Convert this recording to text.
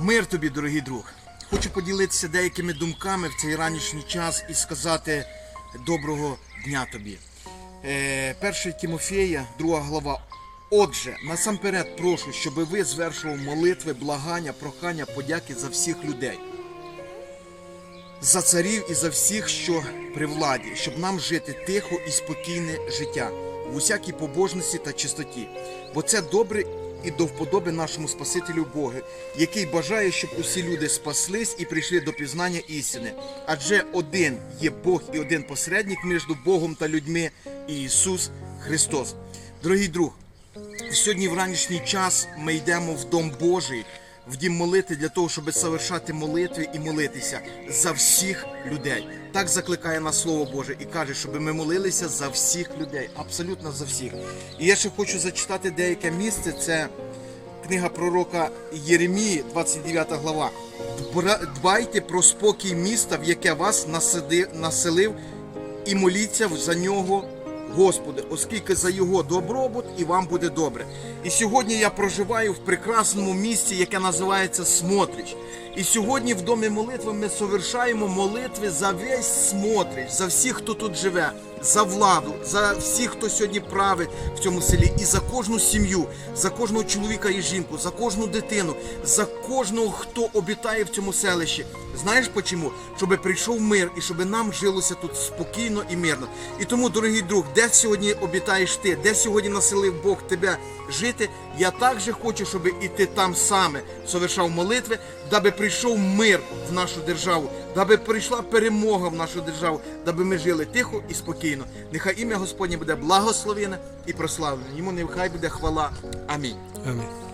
Мир тобі, дорогий друг. Хочу поділитися деякими думками в цей ранішній час і сказати доброго дня тобі. Е, 1 Тимофея, 2 глава. Отже, насамперед прошу, щоб ви звершували молитви, благання, прохання, подяки за всіх людей. За царів і за всіх, що при владі, щоб нам жити тихо і спокійне життя в усякій побожності та чистоті. Бо це добре і до вподоби нашому Спасителю Богу, який бажає, щоб усі люди спаслись і прийшли до пізнання істини. Адже один є Бог і один посередник між Богом та людьми Ісус Христос. Дорогий друг, Сьогодні в ранішній час ми йдемо в Дом Божий, в дім молити для того, щоб совершати молитви і молитися за всіх людей. Так закликає нас Слово Боже і каже, щоб ми молилися за всіх людей, абсолютно за всіх. І я ще хочу зачитати деяке місце. Це книга пророка Єремії, 29 глава. «Дбра- Дбайте про спокій міста, в яке вас населив, і моліться за нього, Господи, оскільки за його добробут і вам буде добре. І сьогодні я проживаю в прекрасному місці, яке називається Смотрич. І сьогодні в домі молитви ми совершаємо молитви за весь Смотрич, за всіх, хто тут живе, за владу, за всіх, хто сьогодні править в цьому селі, і за кожну сім'ю, за кожного чоловіка і жінку, за кожну дитину, за кожного, хто обітає в цьому селищі. Знаєш почому? Щоб прийшов мир і щоб нам жилося тут спокійно і мирно. І тому, дорогий друг, де сьогодні обітаєш ти, де сьогодні населив Бог тебе жити, я також хочу, щоб і ти там саме совершав молитви, даби прийшов мир в нашу державу, даби прийшла перемога в нашу державу, даби ми жили тихо і спокійно. Нехай ім'я Господнє буде благословене і прославлене. Йому нехай буде хвала. Амінь. Амінь.